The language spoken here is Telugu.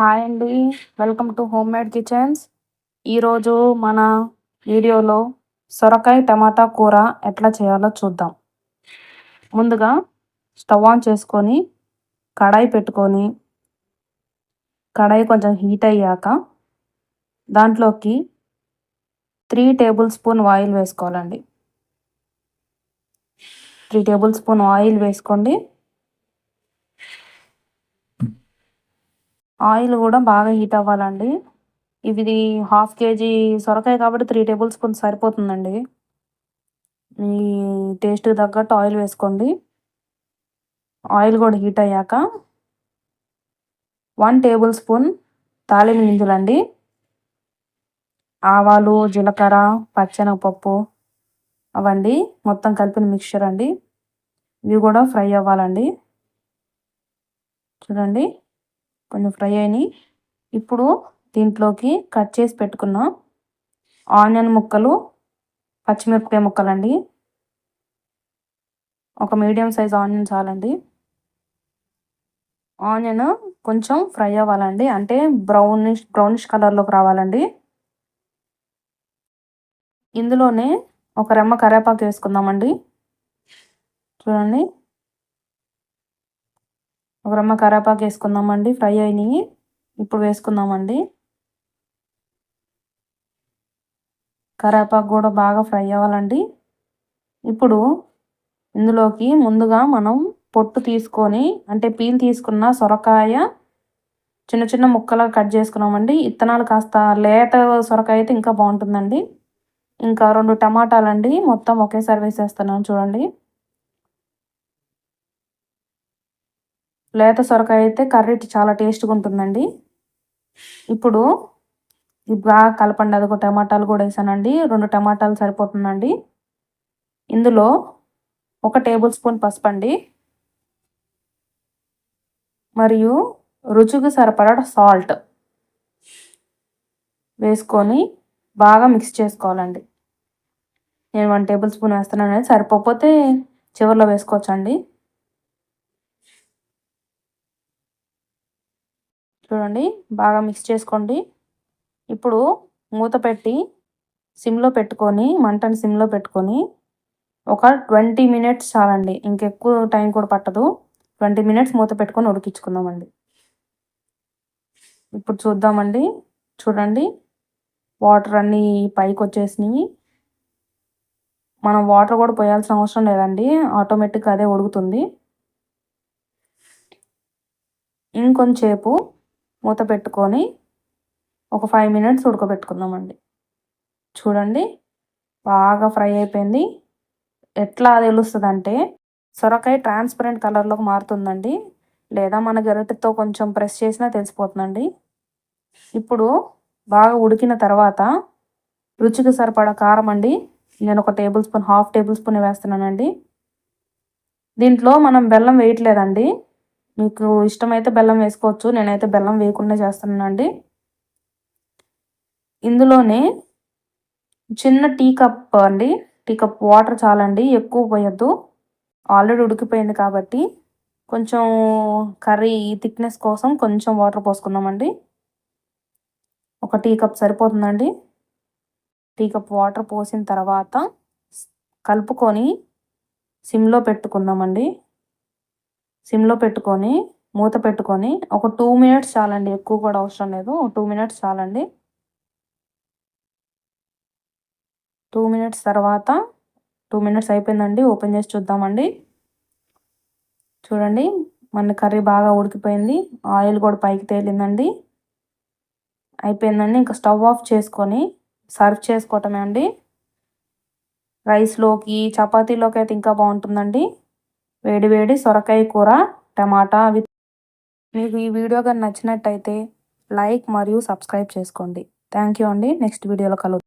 హాయ్ అండి. Welcome to home made kitchens. ఈరోజు మన వీడియోలో సొరకాయ టమాటా కూర ఎట్లా చేయాలో చూద్దాం. ముందుగా స్టవ్ ఆన్ చేసుకొని కడాయి పెట్టుకొని కడాయి కొంచెం హీట్ అయ్యాక దాంట్లోకి త్రీ టేబుల్ స్పూన్ ఆయిల్ వేసుకోవాలండి. త్రీ టేబుల్ స్పూన్ ఆయిల్ వేసుకోండి. ఆయిల్ కూడా బాగా హీట్ అవ్వాలండి. ఇది హాఫ్ కేజీ సొరకాయ కాబట్టి త్రీ టేబుల్ స్పూన్ సరిపోతుందండి. మీ టేస్ట్కి తగ్గట్టు ఆయిల్ వేసుకోండి. ఆయిల్ కూడా హీట్ అయ్యాక వన్ టేబుల్ స్పూన్ తాలింపు గింజలండి. ఆవాలు జీలకర్ర పచ్చెనగపప్పు అవండి. మొత్తం కలిపిన మిక్చర్ అండి. ఇవి కూడా ఫ్రై అవ్వాలండి. చూడండి. కొంచెం ఫ్రై అయినాయి. ఇప్పుడు దీంట్లోకి కట్ చేసి పెట్టుకున్న ఆనియన్ ముక్కలు పచ్చిమిరపకాయ ముక్కలండి. ఒక మీడియం సైజ్ ఆనియన్ చాలండి. ఆనియన్ కొంచెం ఫ్రై అవ్వాలండి. అంటే బ్రౌనిష్ బ్రౌనిష్ కలర్లోకి రావాలండి. ఇందులోనే ఒక రెమ్మ కరేపాకు వేసుకుందామండి. చూడండి. ఒక రమ్మ కరేపాకు వేసుకుందామండి ఫ్రై అయినాయి. ఇప్పుడు వేసుకుందామండి. కరేపాకు కూడా బాగా ఫ్రై అవ్వాలండి. ఇప్పుడు ఇందులోకి ముందుగా మనం పొట్టు తీసుకొని అంటే పీల్ తీసుకున్న సొరకాయ చిన్న చిన్న ముక్కలుగా కట్ చేసుకున్నామండి. ఇత్తనాలు కాస్త లేత సొరకాయ అయితే ఇంకా బాగుంటుందండి. ఇంకా రెండు టమాటాలండి మొత్తం ఒకేసారి వేసేస్తున్నాను చూడండి. లేత సొరకాయ అయితే కర్రీ చాలా టేస్ట్గా ఉంటుందండి. ఇప్పుడు బాగా కలపండి ఒక టమాటాలు కూడా వేసానండి. రెండు టమాటాలు సరిపోతుందండి. ఇందులో ఒక టేబుల్ స్పూన్ పసుపు అండి మరియు రుచికి సరిపడా సాల్ట్ వేసుకొని బాగా మిక్స్ చేసుకోవాలండి. నేను వన్ టేబుల్ స్పూన్ వేస్తున్నాను. సరిపోతే చివరిలో వేసుకోవచ్చండి. చూడండి బాగా మిక్స్ చేసుకోండి. ఇప్పుడు మూత పెట్టి సిమ్లో పెట్టుకొని మంటని సిమ్లో పెట్టుకొని ఒక ట్వంటీ మినిట్స్ చాలండి. ఇంకెక్కువ టైం కూడా పట్టదు. ట్వంటీ మినిట్స్ మూత పెట్టుకొని ఉడికించుకుందామండి. ఇప్పుడు చూద్దామండి. చూడండి వాటర్ అన్నీ పైకి వచ్చేసినాయి మనం వాటర్ కూడా పోయాల్సిన అవసరం లేదండి. ఆటోమేటిక్గా అదే ఉడుకుతుంది. ఇంకొంచేపు మూత పెట్టుకొని ఒక ఫైవ్ మినిట్స్ ఉడకబెట్టుకుందామండి. చూడండి బాగా ఫ్రై అయిపోయింది. ఎట్లా తెలుస్తుంది అంటే సొరకాయ ట్రాన్స్పరెంట్ కలర్లోకి మారుతుందండి. లేదా మన గరిటెతో కొంచెం ప్రెస్ చేసినా తెలిసిపోతుందండి. ఇప్పుడు బాగా ఉడికిన తర్వాత రుచికి సరిపడా కారం అండి. నేను ఒక tablespoon half tablespoon వేస్తున్నానండి. దీంట్లో మనం బెల్లం వేయట్లేదండి. మీకు ఇష్టమైతే బెల్లం వేసుకోవచ్చు. నేనైతే బెల్లం వేయకుండా చేస్తున్నానండి. ఇందులోనే చిన్న టీ కప్ అండి. టీ కప్ వాటర్ చాలండి. ఎక్కువ పోయొద్దు. ఆల్రెడీ ఉడికిపోయింది కాబట్టి కొంచెం కర్రీ థిక్నెస్ కోసం కొంచెం వాటర్ పోసుకుందామండి. ఒక టీ కప్ సరిపోతుందండి. టీ కప్ వాటర్ పోసిన తర్వాత కలుపుకొని సిమ్లో పెట్టుకుందామండి. సిమ్లో పెట్టుకొని మూత పెట్టుకొని ఒక టూ మినిట్స్ చాలండి. ఎక్కువ కూడా అవసరం లేదు. టూ మినిట్స్ చాలండి. టూ మినిట్స్ తర్వాత టూ మినిట్స్ అయిపోయిందండి. ఓపెన్ చేసి చూద్దామండి. చూడండి. మన కర్రీ బాగా ఉడికిపోయింది. ఆయిల్ కూడా పైకి తేలిందండి. అయిపోయిందండి. ఇంకా స్టవ్ ఆఫ్ చేసుకొని సర్వ్ చేసుకోవటమే అండి. రైస్లోకి చపాతీలోకి అయితే ఇంకా బాగుంటుందండి. వేడి వేడి సొరకాయ కూర టమాటా విత్ మీకు ఈ వీడియో కానీ నచ్చినట్టయితే లైక్ మరియు సబ్స్క్రైబ్ చేసుకోండి. థ్యాంక్ యూ అండి. నెక్స్ట్ వీడియోలో కలుగు